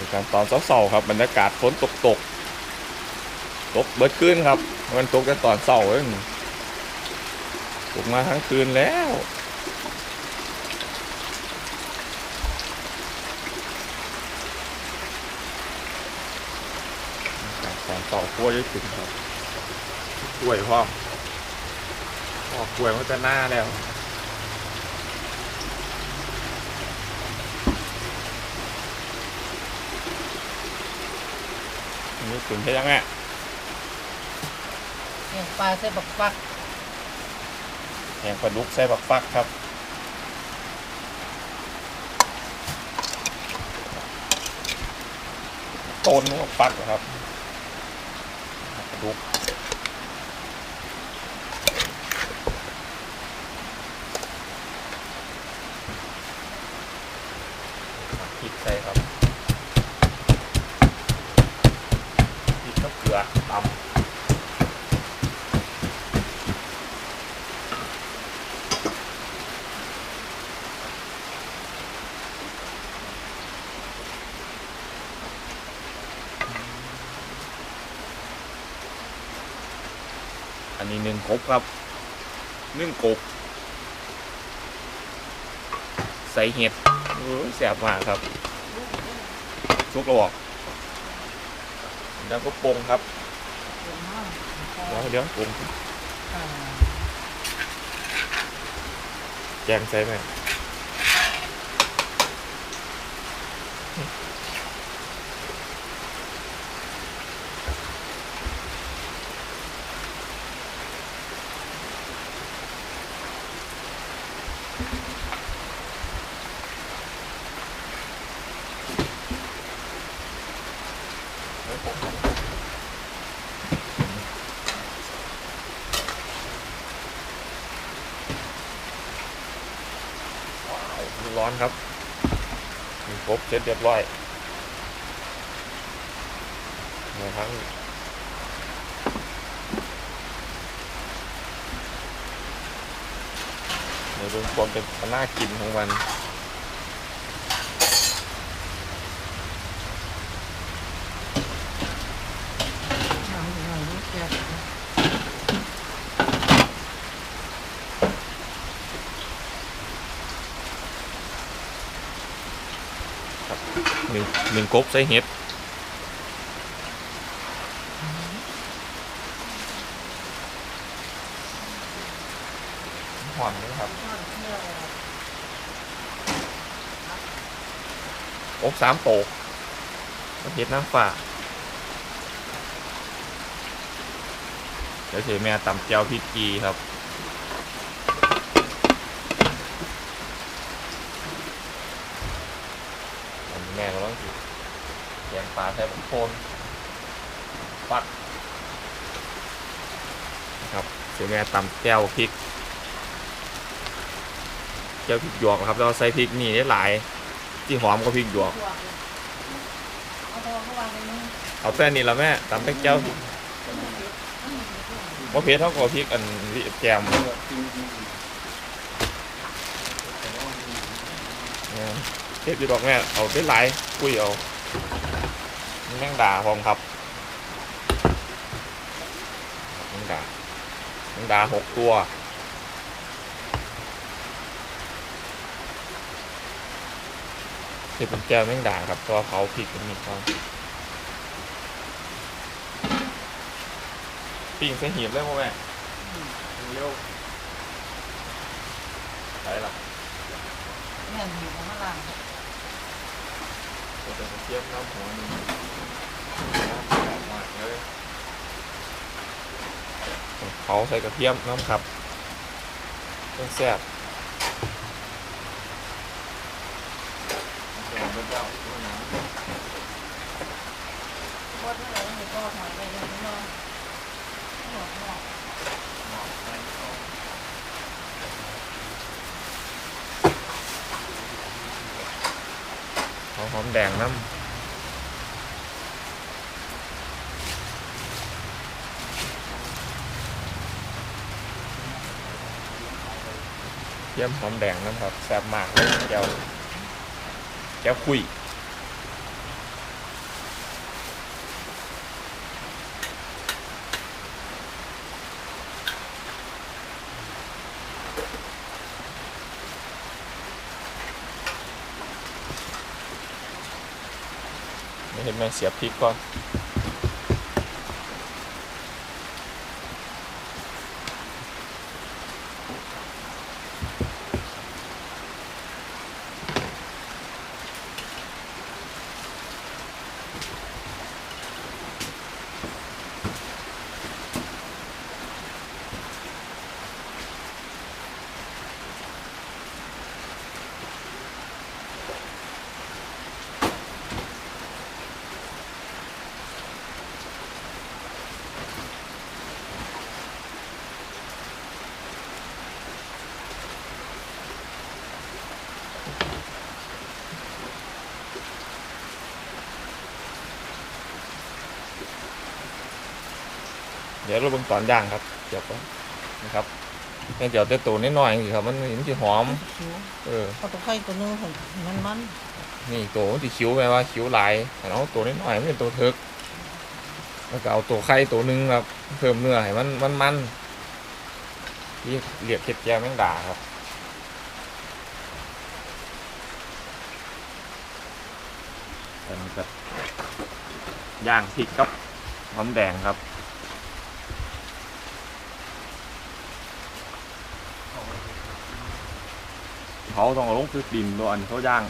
นี่ครับตอนเสาร์ๆครับบรรยากาศฝนตกตกตกเบิดคืนครับ มันตกแต่ตอนเสาร์เองตกมาทั้งคืนแล้วตอนเสาร์กล้วยจะถึงครับกล้วยพ่อพ่อกล้วยมันจะหน้าแล้ว อันนี้ถึงใช่ยังไงเลี้ยงปลาใส่บักฟักแหงปลาดุกใส่บักฟักครับต้นบักฟักเหรอครับปลาดุกพริกใส่ครับพริกกับเกลือตำ อันนี้หนึ่งกบครับหนึ่งกบใส่เห็ดโอ้ยแสบมากครับชุกระบอกแล้วก็ปรุงครับเลี้ยงห้องเดี๋ยวเดี๋ยวปรุงอ่าแกงใส่ไหมร้อนครับ ครบเสร็จเรียบร้อยมาทั้งในเรื่องความเป็นหน่ากินของมันนังหน่อยนี่แซ่บ หนึ่งหนึ่งกบใส่เห็ดหอมเลยครับอกสามโตกเห็ดน้ำฝ่าเดี๋ยวเฉยแม่ตำเจียวพริกกีครับ อันนี้แม่ก็ต้องกินแกงปลา ใส่ผงโคนปัดครับเดี๋ยแม่ตำแก้วพริกแก้วพริกหยวกนะครับเราใส่พริกนี่ได้หลาย ที่หอมก็พริกหยวก เอาตัวเข้าวางในนี้เอาแต่นี่ละแม่ตำแต่แก้วว่าเผ็ดเท่ากับพริกอันวิแกมเนี่ยเผ็ดอยู่ดอกแม่เอาได้หลายคุยเอา แมงดาพร้อมครับแมงดาแมงดาหกตัวนี่เป็นแก้วแมงดาครับตัวเขาพริกมันมีเขาปิ้งใส่หีบเลยพ่อแม่เร็วไปละแม่นอยู่ของล่างจะเป็นเทียบน้ำหัวหนึ่งมาก เลยเขาใส่กระเทียมน้ำครับต้องแซ่บเขาหอมแดงน้ำ จียมหอมแดงนะครับแซ่บมากเลยเจ้าเจ้าคุยไม่เห็นไหมเสียพริกก่อน ดี๋ยวเราเบิ่งตอนย่างครับเดี๋ยวก่อนนะครับเนี่ยเดี๋ยวแต่ตัวนิดหน่อยสิครับ มันมันจะหอม คิ้วเออพอตัวไข่ตัวนึงผมมันมันนี่ตัวมันที่คิ้วแปลว่าคิ้วหลายแต่เอาตัวนิดหน่อยมันเป็นตัวเทิกแล้วก็เอาตัวไข่ตัวหนึงครับเพิ่มเนื้อให้มันมันมันที่เรียกเข็ดแก้วแมงดาครับอันนี้ก็ย่างพริกครับหอมแดงครับ เขาต้องเอาลงคือดินตัวอันเขาย่าง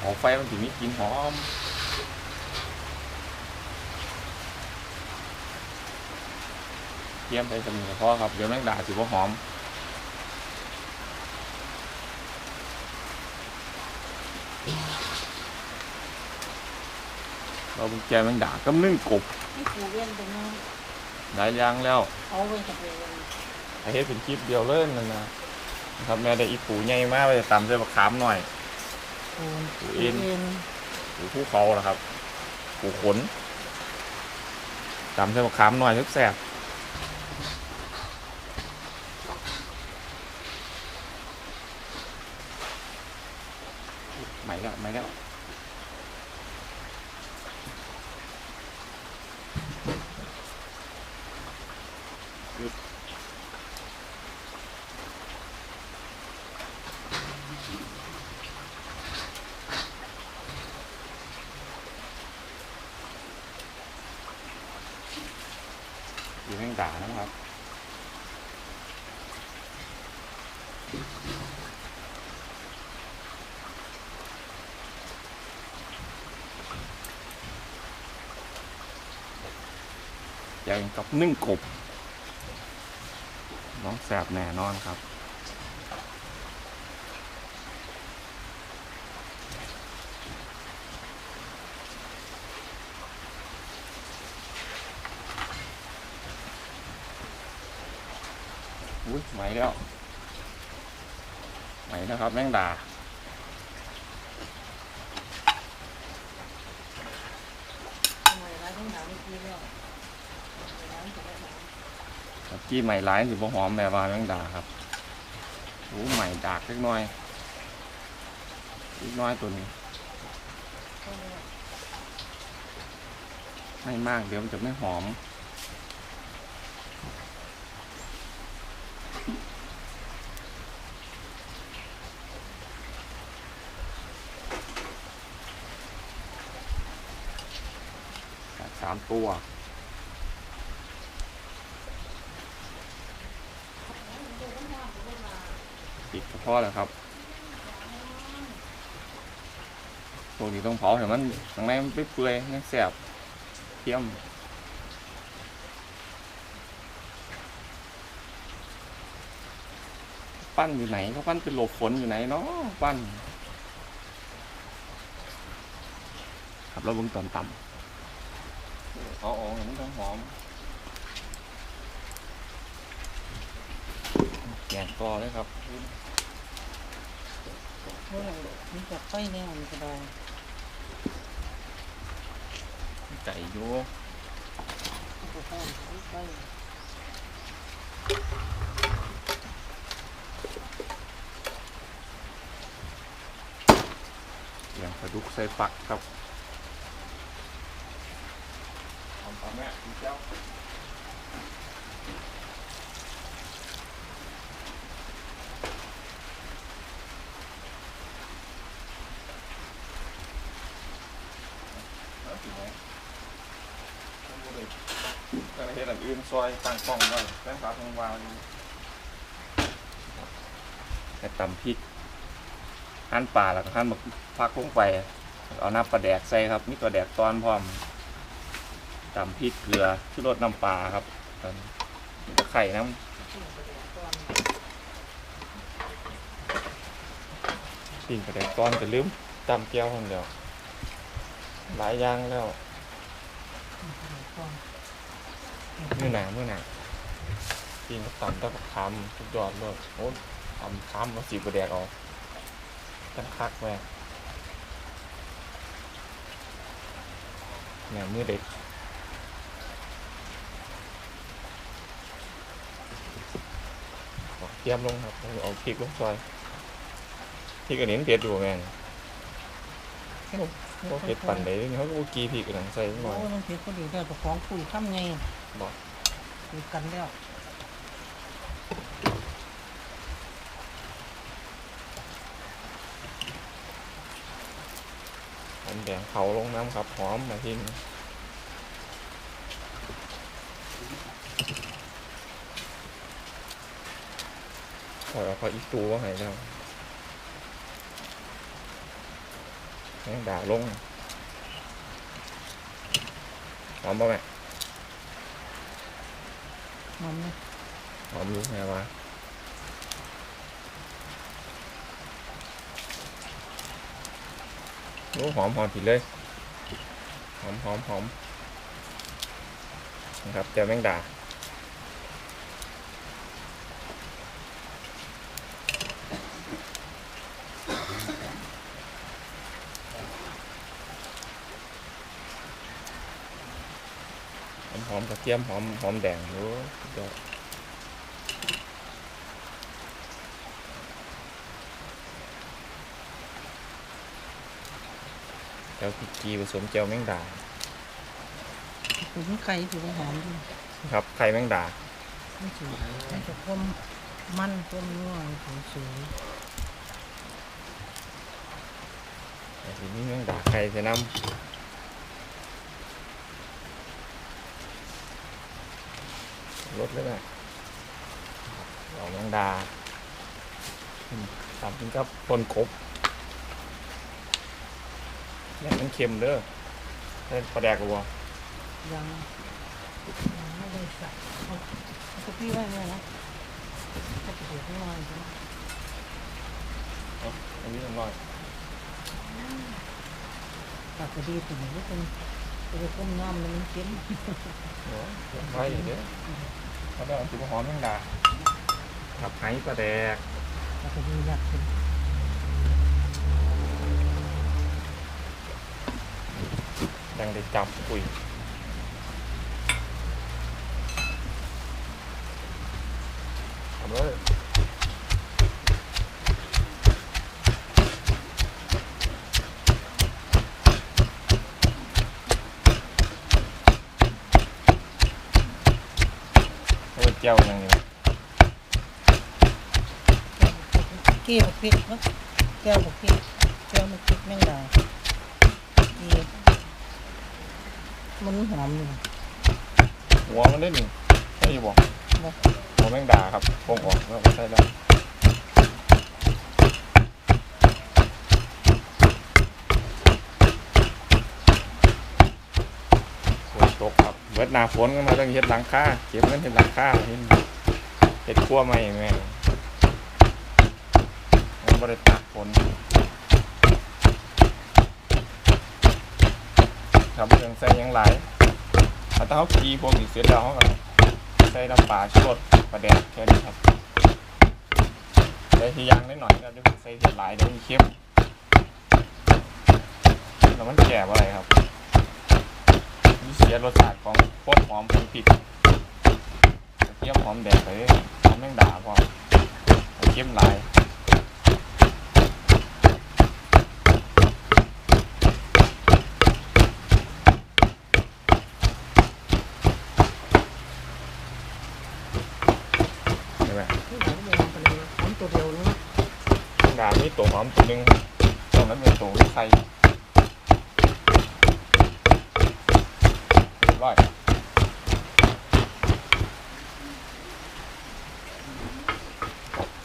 หอมไฟมันถึงมีกลิ่นหอม เยี่ยมไปสมุนเพราะครับ เดี๋ยวแมงดาสิว่าหอมเราเป็นแกแมงดาก็นึ่งกบนี่ปูเวียนตัวนึงได้ย่างแล้วเอาไว้กับเวียนไอ้เฮ็ดเป็นคลิปเดียวเล่นนั่นนะนะครับแม่ได้อีปูใหญ่มากไปตำใส่บักขามหน่อยปูปูเอ็นปูภูเขาล่ะครับปูขนตำใส่บักขามหน่อยแซ่บๆไหมแล้ว ไหมแล้วอยู่แม่งด่านะครับ อย่างกับนึ่งกบ น้องแสบแน่นอนครับอุ้ยไหมแล้วไหมนะครับแมงดาทำไมร้านต้องหนาวไม่กินแล้วร้านจะได้หนาว ครับกี้ใหม่ร้ายสิบ่หอมแบบว่าแมงดาครับโอ้ใหม่ดากเล็กน้อยเล็กน้อยตัวนี้ไม่มากเดี๋ยวมันจะไม่หอมสามตัว ปิดกระเพาะแล้วครับตัวนี้ต้องเผาเห็นมันข้างในมันเปื่อยๆยังแสบเทียมปั้นอยู่ไหนเขาปั้นเป็นโหลบฝนอยู่ไหนเนาะปั้นครับเราเบิ่งตอนต่ำเอาออกเห็นมันต้องหอมแก งกอเลยครับเมื่อไหร่มีกับไฟแน่มันก็ได้ไก่อยูก็ไฟไฟเปลาดุกใส่ฟักครับ ทำปลาแม่พี่เจ้าเอาสิไหมเอาบ่ได้ก็เฮ็ดอันอื่นซอยตั้งกล้องไว้แป้งฟ้าทองวาวอยู่แค่ตำพริกหั่นปลาแล้วก็หั่นหมึกพักลงไป เอาน้ำปลาแดกใส่ครับมีปลาแดกตอนพร้อมตำพริกเกลือชูรสน้ำปลาครับตอนไข่น้ำปิ้งปลาแดกตอนก็ลืมตำแก้วคนเดียวหลายอย่างแล้ว มือหนามือหนาปิ้งก็ตำตะบักคำทุกยอดเลยโอ้ตำคำแล้วสีปลาแดกเอาจังคักแม่เนี่ยมือเด็กเอาเตรียมลงครับเอาเอาพริกลงซอยพริกอันนี้มันเผ็ดอยู่แม่งก็เผ็ดปั่นได้เขาก็บ่กีพริกอันนั้นใส่หน่อยโอ้ยมันเผ็ดก็ดีได้ประคองคุยข้ามไงบอก คุยกันแล้วหอมแดงเผาลงน้ำครับหอมมาทิ้งขอเอาเขาอีกตัวให้แล้วแม่งด่าลงหอมป่ะแม่ หอมเลยหอมอยู่แม่ว่าโอ้หอมหอมผิดเลยหอมหอมหอมนะครับเจอแมงดา หอมหอมกระเทียมหอมหอมแดงโอ้เดี๋ยเจ้าพริกกีผสมเจียวแมงดาคุยไข่ถือว่าหอมดีครับไข่แมงดาไม่สวยมันจะคมมันคมนัวสวยสวยแต่ทีนี้แมงดาไข่จะนำ รสเลยนะเอาแมงดาอืมตามกินกับปนกบเนี่ยมันเค็มเด้อให้ปลาแดกรัวยังยังไม่ได้ใส่เอาเอาคุกกี้ไว้เนี่ยนะก็จะเดือดน้อยใช่ไหมอันนี้น้อยปากกระดีถึงนี่เป็นเป็นก้มน้ำแล้วมันเค็มโอ้ยไข่เด้อ เขาได้เอาจุ๊บหอมยังดากับไห้ปลาแดกปากกระดีอยากขึ้นยังได้จับปุ๋ยทำเลย เอาไปเจียวยังไงเกี้ยวพริกเนาะแก้วพริกแก้วมันพริกแมงดาดีมันหอมอยู่หัวมันได้หนึ่งไม่อยู่บอกบ่หัวแมงดาครับโป่งออกแล้วก็ใส่แล้วฝนตกครับ เบิดหนาฝนก็มาต้องเฮ็ดหลังคาเก็บเงินเฮ็ดหลังคาเฮ็ดเฮ็ดครัวใหม่แม่มันบ่ได้ตากฝนครับเรื่องใส่ยังไหลถ้าเฮากีพวกนี้เสร็จแล้วเฮาก็ใส่น้ำปลาชูรสปลาแดกแค่นี้ครับใส่ทีอยางนิดหน่อยครับเดี๋ยวใส่ทีหลายเดี๋ยวมันเค็มแล้วมันแก่อะไรครับ เสียรสชาติของโคตรหอมของพริกเทียวหอมแดงไปหอมแมงดาพ่อเทียมลายตัวเดียวนะดาไม่ตัวหอมตัวนึงตรงนั้นเป็นตัวที่ใส่ รียบร้อย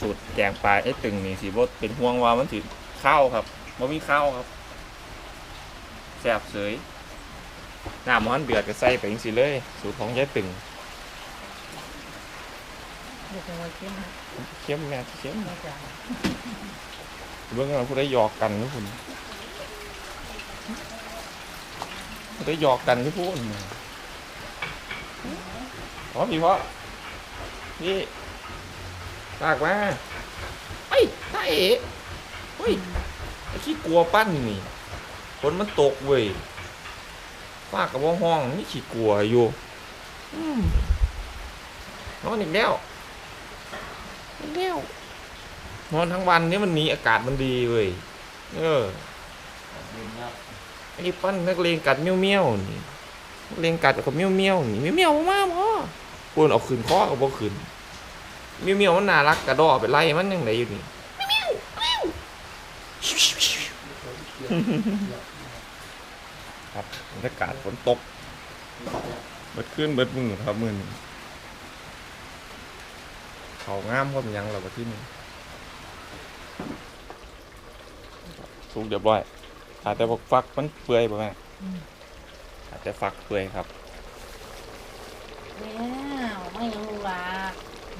สูตรแกงปลาไอ้ตึงนี่สิบดเป็นห่วงว่ามันสิข้าวครับบ่มีข้าวครับแซ่บเสยน้ำมันเดือดก็ใส่ไปจังสิเลย สูตรของยายตึงเดี๋ยวจะมาเก็บให้เข้มแม่เข้มมาจากเบื้องเราผู้ได้หยอกกันนะคุณผู้ได้หยอกกันที่พูด อ๋อพี่พ่อพี่ลากมาไอ้ยตาเอ๋เฮ้ยไอ้ขี้กลัวปั้นนี่ฝนมันตกเว้ยฟ้ากับว่าห้องนี่ขี้กลัวอยู่อืมนอนอีกแล้วอีกแล้วนอนทั้งวันนี่มันหนีอากาศมันดีเว้ยเออไอ้ปั้นนักเลงกัดเมี่ยวเมี่ยวๆนี่นัก เลงกัดกับเมี่ยวเมี่ยวนี่เมี่ยวเมี่ยวมากพ่อควรเอาคืนข้อกับบ่คืนเมี่ยวเมี่ยวมันน่ารักกระดอไปไล่มันยังไงอยู่นี่เมี่ยวเมี่ยวครับบรรยากาศฝนตกเบิดขึ้นเบิดมือครับมือนเขางามก็เป็นยังเราที่นี่สุกเรียวบร้อยอาจจะบอกฟักมันเปื่อยไป่ะแม่ อาจจะฟักเปื่อยครับแล้วไม่ยังลูกหลา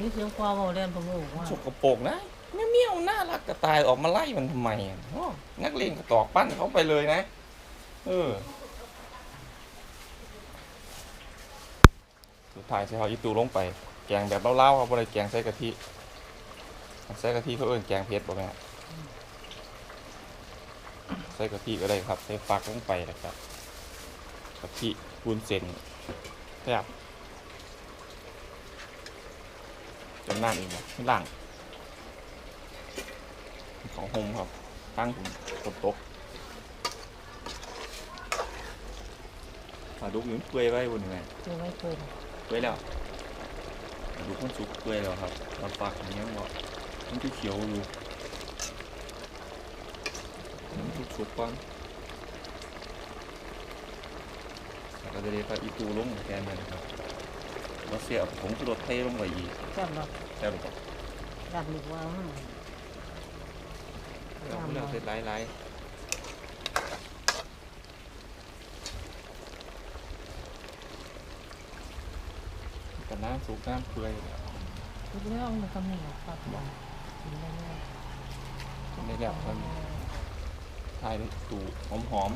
นี่เสียงควาเบาเรียนผมรู้ว่าสกปรกนะเมี่ยวเมี่ยวๆน่ารักกระตายออกมาไล่มันทำไมอะอ้อนักเลงกระตอกปั้นเขาไปเลยนะ เออสุดท้ายใช้เขาอีตูลงไป แกงแบบเล่าๆครับอะไรแกงใส่กะทิใส่กะทิเขาเอิ้นแกงเผ็ดป่ะแม่ใส่กะทิก็ได้ครับ ใส่ฟักลงไปแล้วครับ กะทิวุ้นเส้นแซ่บจนน้ำอีกนะไม่ล่าง ของโฮมครับตั้งผมฝนตกมาดูอยู่มันเปื่อยไว้บนนี้ไงเจอไว้เกินเปื่อยแล้วมาดูมันสุกเปื่อยแล้วครับเราฝากอย่างเงี้ยว่ามันที่เขียวอยู่มันสุกสุกๆก่อนแล้ว ก็จะได้ปลาอีตูลงแทนมันครับแล้วเสียบผมคือรถเทลงไปอีกแซ่บหรอกแซ่บหรือเปล่าดับหนึกว่าอืมเราเลือกเสร็จไล่ไล่แต่น้ำสุกน้ำเปื่อยคิดแล้วมันก็ไม่หรอกครับบอกกินได้ไหมได้แล้วครับทายด้วยตูหอมหอม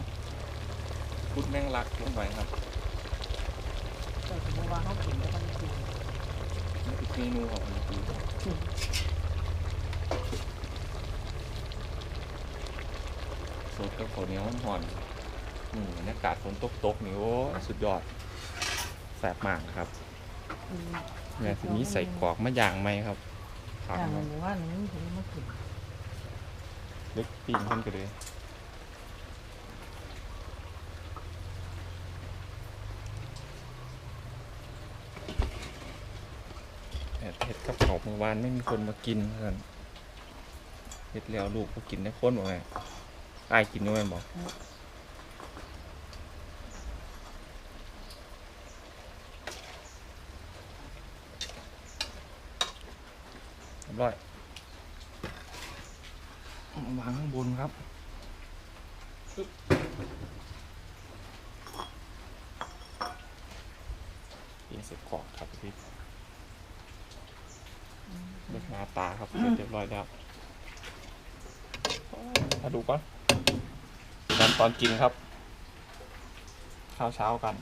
ๆพุดแมงลักลงไปครับแต่สมมติว่าเขากินก็ต้องกินนี่คือเมนูของมันคือสดกับข้าวเหนียวหอมๆอืมบรรยากาศฝนตกตกๆนี่โอ้ยสุดยอดแซ่บมากครับอืมเนี่ยทีนี้ใส่กรอกมะย่างไหมครับผักอย่างมันหมู่บ้านนี้ผมไม่กินเล็กปีนขึ้นกันเลย เห็ดกับเขาเมื่อวานไม่มีคนมากินเพื่อนเห็ดแล้วลูกก็กินได้คนบอกไงอายกินด้วยบอกร้อยวางข้างบนครับเสร็จกรอกครับพี่ เลือกหน้าตาครับเสร็จเรียบร้อยแล้วมาดูก่อนตอนตอนกินครับ ข้าวเช้ากัน